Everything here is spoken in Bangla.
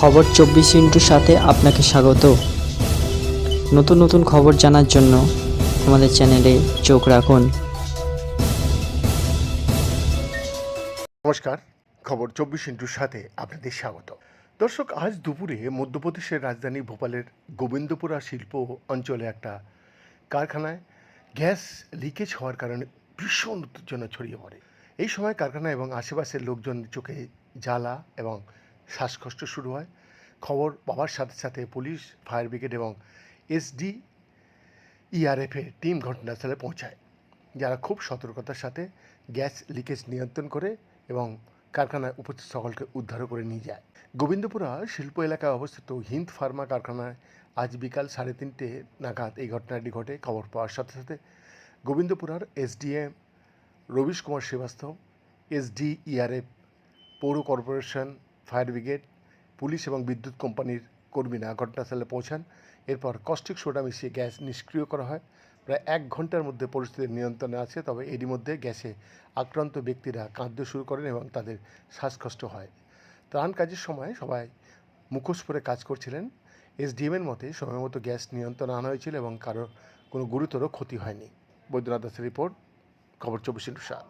খবর চব্বিশ ইন্টুর সাথে আপনাকে স্বাগত। নতুন নতুন খবর জানার জন্য আমাদের চ্যানেলে চোখ রাখুন। নমস্কার, খবর চব্বিশ ইন্টুর সাথে আপনাদের স্বাগত। দর্শক, আজ দুপুরে মধ্যপ্রদেশের রাজধানী ভোপালের গোবিন্দপুরা শিল্প অঞ্চলে একটা কারখানায় গ্যাস লিকেজ হওয়ার কারণে ভীষণ উত্তেজনা ছড়িয়ে পড়ে। এই সময় কারখানা এবং আশেপাশের লোকজন চোখে জ্বালা এবং শ্বাসকষ্ট শুরু হয়। খবর পাওয়ার সাথে সাথে পুলিশ, ফায়ার ব্রিগেড এবং এসডি ইআরএফের টিম ঘটনাস্থলে পৌঁছায়, যারা খুব সতর্কতার সাথে গ্যাস লিকেজ নিয়ন্ত্রণ করে এবং কারখানায় উপস্থিত সকলকে উদ্ধার করে নিয়ে যায়। গোবিন্দপুরা শিল্প এলাকায় অবস্থিত হিন্দ ফার্মা কারখানায় আজ বিকাল সাড়ে তিনটে নাগাদ এই ঘটনাটি ঘটে। খবর পাওয়ার সাথে সাথে গোবিন্দপুরার SDM Ravish Kumar Srivastava SD ERF পৌর কর্পোরেশন ফায়ার ব্রিগেড, পুলিশ এবং বিদ্যুৎ কোম্পানির কর্মীরা ঘটনাস্থলে পৌঁছান। এরপর কস্টিক সোডা মিশিয়ে গ্যাস নিষ্ক্রিয় করা হয়। প্রায় এক ঘণ্টার মধ্যে পরিস্থিতি নিয়ন্ত্রণে আছে, তবে এরই মধ্যে গ্যাসে আক্রান্ত ব্যক্তিরা কাঁদতে শুরু করেন এবং তাদের শ্বাসকষ্ট হয়। ত্রাণ কাজের সময় সবাই মুখোশ পরে কাজ করছিলেন। এসডিএমের মতে, সময় মতো গ্যাস নিয়ন্ত্রণে আনা হয়েছিল এবং কারও কোনো গুরুতর ক্ষতি হয়নি। বৈদ্যনাথ দাসের রিপোর্ট, খবর চব্বিশ ইন্টু সাত।